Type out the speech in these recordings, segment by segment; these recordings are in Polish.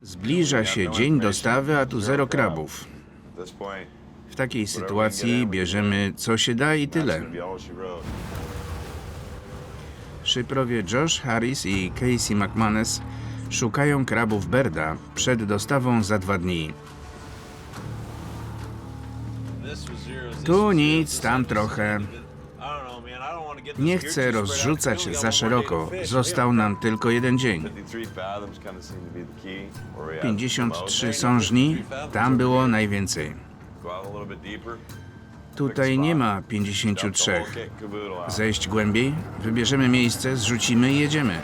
Zbliża się dzień dostawy, a tu zero krabów. W takiej sytuacji bierzemy co się da i tyle. Szyprowie Josh Harris i Casey McManus szukają krabów Berda przed dostawą za dwa dni. Tu nic, tam trochę. Nie chcę rozrzucać za szeroko. Został nam tylko jeden dzień. 53 fathoms kind of seem to be the key. Where we at? 53 sążni, tam było najwięcej. Tutaj nie ma Dump the 53. whole kit and caboodle out. Zejść głębiej, wybierzemy miejsce, zrzucimy i jedziemy.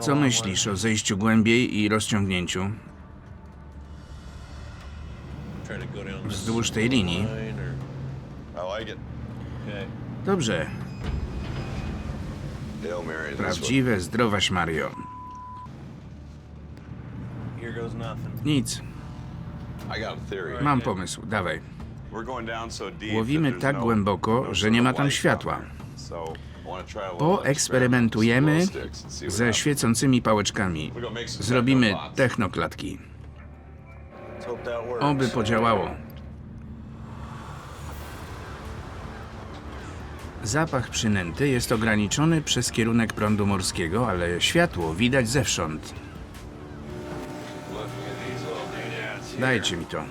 Co myślisz o zejściu głębiej i rozciągnięciu? Wzdłuż tej linii? I like it. Dobrze, prawdziwe zdrowaś Mario. Nic, I got a theory. mam pomysł, dawaj. Łowimy tak no- głęboko, no że nie ma tam światła. Poeksperymentujemy ze świecącymi pałeczkami. Zrobimy technoklatki. Oby podziałało. Zapach przynęty jest ograniczony przez kierunek prądu morskiego, ale światło widać zewsząd. Dajcie mi to.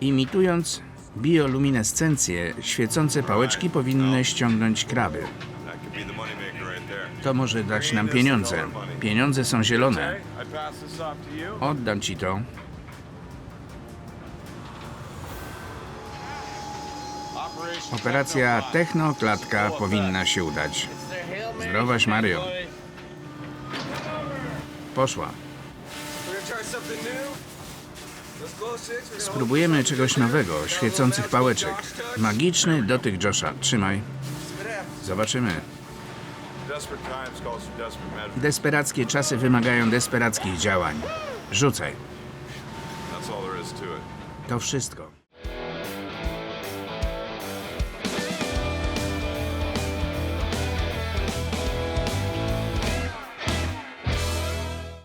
Imitując bioluminescencję, świecące pałeczki powinny ściągnąć kraby. To może dać nam pieniądze. Pieniądze są zielone. Oddam ci to. Operacja Technoklatka powinna się udać. Zdrowaś Mario. Poszła. Spróbujemy czegoś nowego, świecących pałeczek. Magiczny dotyk Josha. Trzymaj. Zobaczymy. Desperackie czasy wymagają desperackich działań. Rzucaj. To wszystko.